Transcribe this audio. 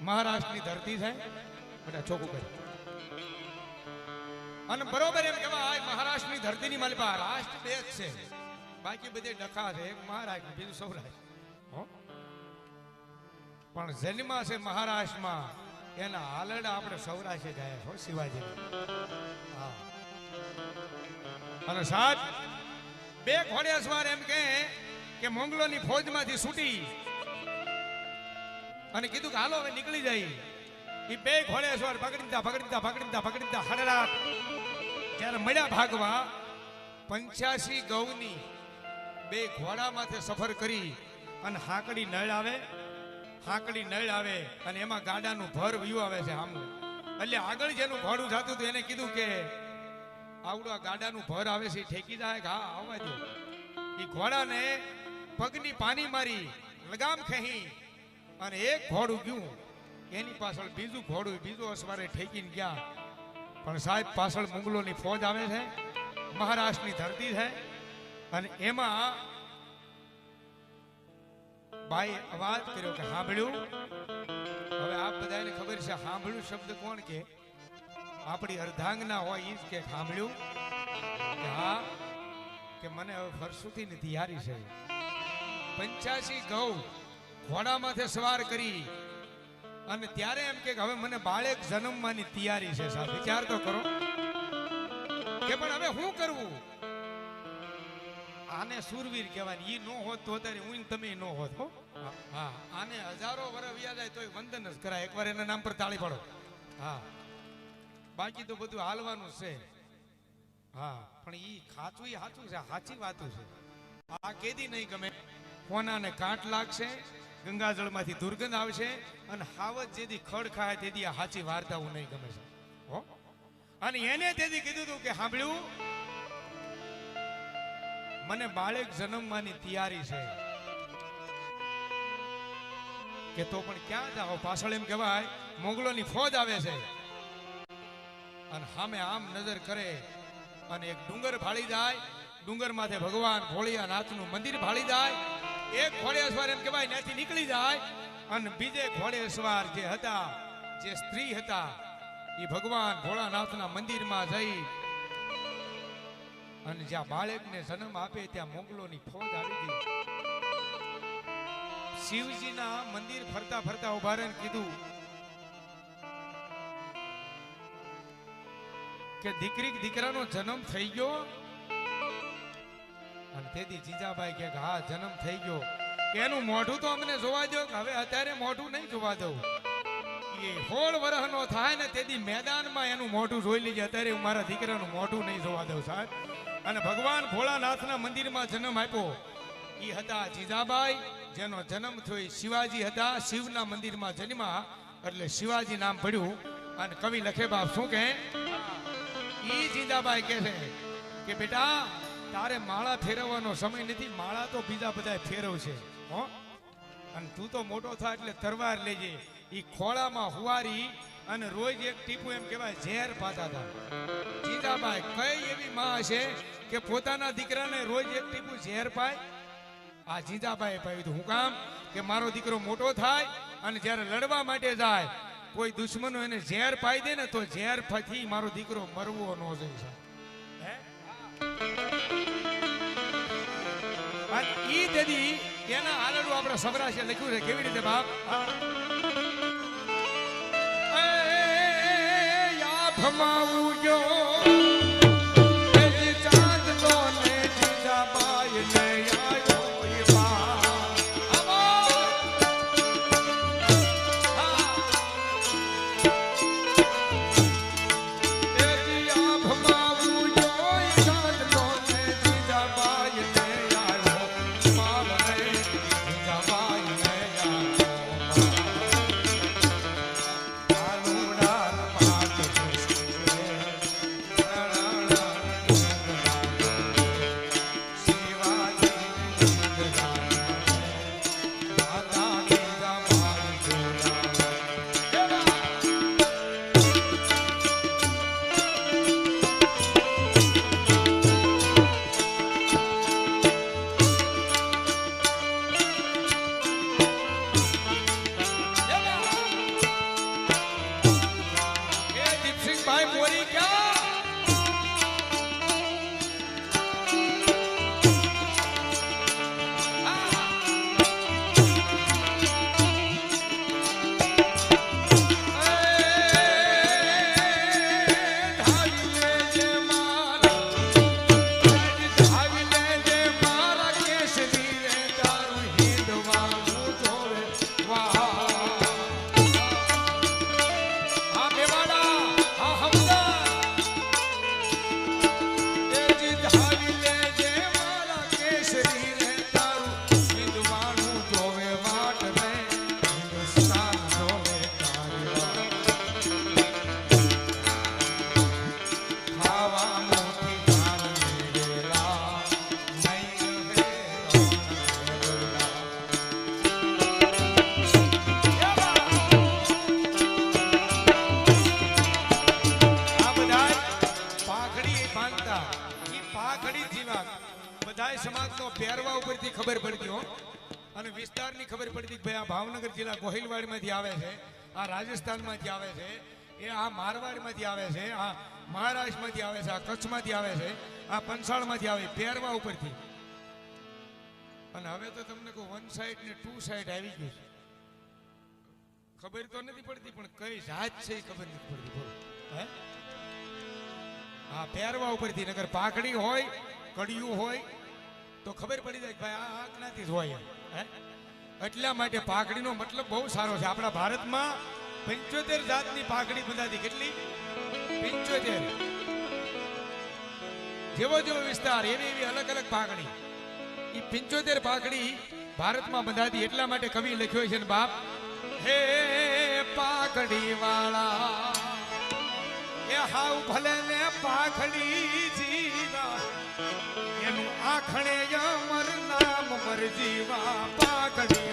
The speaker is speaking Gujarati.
મહારાષ્ટ્રની ધરતી છે. બધા ચોખ્ખું કરી અને બરોબર એમ કહેવાય મહારાષ્ટ્રની ધરતીની માલિપા રાષ્ટ્ર બે જ છે. બાકી બધે ડખા છે. એક મહારાષ્ટ્ર બીજું સૌરાષ્ટ્ર પણ જન્મ છે મહારાષ્ટ્રમાં એના હાલડા આપણે સૌરાષ્ટ્ર જાય છો શિવાજી. હા. અને સાત બે ઘોડેશ્વર એમ કે મોંગલોની ફોજમાંથી છૂટી અને કીધું કે, હાલો, હવે નીકળી જાય. એ બે ઘોડેસવાર પકડીતા પકડીતા પકડીતા પકડીતા હડરાટ જ્યારે મળ્યા ભાગવા, પંચ્યાસી ગૌની બે ઘોડા માથે સફર કરી અને હાંકડી નળ આવે, હાંકડી નળ આવે અને એમાં ગાડાનું ભર વ્યુ આવે છે આમ એટલે આગળ જેનું ઘોડું જતું હતું, એને કીધું કે, આવડું આ ગાડાનું ભર આવે છે ઠેકી જાય. હા, આવવા દો. એ ઘોડાને પગની પાની મારી, લગામ ખેહી અને એક ઘોડું ગયું. એની પાછળ બીજું ઘોડું, બીજું અસવારે ઠેકીને ગયા. પણ સાહેબ, પાછળ મુગલોની ફોજ આવે છે મહારાષ્ટ્રની ધરતી છે, અને એમાં ભાઈ અવાજ કર્યો કે સાંભળ્યું હવે આપ બધાને ખબર છે સાંભળ્યું શબ્દ કોણ કે? આપણી અર્ધાંગના હોય એ જ કે સાંભળ્યું હા, કે મને હવે ફરસુતીની તૈયારી છે. પંચ્યાસી ગૌ ઘોડા સવાર કરી. અને ત્યારે એમ કે હવે મને બાળક જન્મવાની તૈયારી છે સાહેબ વિચાર તો કરો. કે પણ હવે શું કરવું? આને સુરવીર કહેવાય. ઈ નો હોત તો અત્યારે હું તમે નો હોત હો. હા, હા. આને હજારો વર્ષ વ્યા જાય તોય વંદન જ કરાય. એકવાર એના નામ પર તાળી પાડો. હા. બાકી તો બધું હાલવાનું છે. હા પણ ઈ ખાચું ઈ સાચું છે. સાચી વાતું છે. આ કેદી નહીં ગમે. કોનાને કાંટ લાગશે? ગંગાજળમાંથી દુર્ગંધ આવશે અને હાવત જેદી ખડ ખાય તેદી આ સાચી હું નહીં ગમે છે. અને એને તેથી કીધું કે સાંભળ્યું? મને બાળક જન્મવાની તૈયારી છે. કે તો પણ ક્યાં જાઓ? પાછળ એમ કહેવાય, મોગલોની ફોજ આવે છે. અને સામે આમ નજર કરે અને એક ડુંગર ભાળી જાય. ડુંગર માથે ભગવાન ભોળિયાનાથનું મંદિર ભાળી જાય. એક ઘોડેસવાર એમ કહેવાય ત્યાંથી નીકળી જાય. અને બીજે ઘોડેસવાર જે હતા, જે સ્ત્રી હતા એ ભગવાન ભોળાનાથના મંદિરમાં જઈ અને જ્યાં બાળકને જન્મ આપે ત્યાં મોગલોની ફોજ આવી ગઈ. શિવજીના મંદિર ફરતા ફરતા ઊભા રહીને કીધું કે દીકરી દીકરાનો જન્મ થઈ ગયો અને તેથી જીજાભાઈ કે, હા, જન્મ થઈ ગયો. કે એનું મોઢું તો અમને જોવા દો કે હવે અત્યારે મોઢું નહીં જોવા દઉં. એ સોળ વરહનો થાય ને તેથી મેદાનમાં એનું મોઢું જોઈ લીજે, અત્યારે હું મારા દીકરાનું મોઢું નહીં જોવા દઉં, સાહેબ. અને ભગવાન ભોળાનાથના મંદિરમાં જન્મ આપ્યો. એ હતા જીજાબાઈ, જેનો જન્મ થયો શિવાજી હતા. શિવના મંદિરમાં જન્મા એટલે શિવાજી નામ પડ્યું. અને કવિ લખે બાપ શું કહે? ઈ જીજાબાઈ કહે છે કે, બેટા તારે માળા ફેરવવાનો સમય નથી, માળા તો બીજા બધા ફેરવશે, હો? અને તું તો મોટો થાય એટલે તરવાર લેજે. એ ખોળામાં હુવારી અને રોજ એક ટીપું એમ કહેવાય, ઝેર પાતા હતા જીજાબાઈ કઈ એવી માં હશે કે પોતાના દીકરાને રોજ એક ટીપું ઝેર પાય? આ જીજાબાઈ પાયું હું કામ? કે મારો દીકરો મોટો થાય અને જ્યારે લડવા માટે જાય, કોઈ દુશ્મનો એને ઝેર પાઈ દે ને તો ઝેર ફથી મારો દીકરો મરવો ન જોઈએ. હે? અને ઈ દેદી એના આલડું આપણે સૌરાષ્ટ્રે લખ્યું છે. કેવી રીતે બાપ? ભમાવું જો આ ભાવનગર જિલ્લા ગોહિલવાડમાંથી આવે છે, આ રાજસ્થાનમાંથી આવે છે, એ આ મારવાડમાંથી આવે છે, આ મહારાષ્ટ્રમાંથી આવે છે, આ કચ્છમાંથી આવે છે, આ પંસાળમાંથી આવે પહેરવા ઉપરથી. અને હવે તો તમને કહું વન સાઈડ ને ટુ સાઈડ આવી ગયું છે. ખબર તો નથી પડતી, પણ કઈ જાત છે એ ખબર નથી પડતી, બોલો. હે? હા પહેરવા ઉપરથી નગર પાકડી હોય, કડિયું હોય, તો ખબર પડી જાય ભાઈ આ આંખનાથી જ હોય. હે? એટલા માટે પાઘડીનો મતલબ બહુ સારો છે. આપણા ભારતમાં પંચોતેર જાતની પાઘડી બંધાતી કેટલી? પંચોતેર. જેવો જેવો વિસ્તાર, એવી એવી અલગ અલગ પાઘડી. એ પંચોતેર પાઘડી ભારતમાં બંધાતી એટલા માટે કવિ લખ્યો છે ને બાપ, હે પાઘડી વાળા એ હાવ ભલે ને પાઘડી જીવા, એનું આખણે અમર નામ મર જીવા, પાઘડી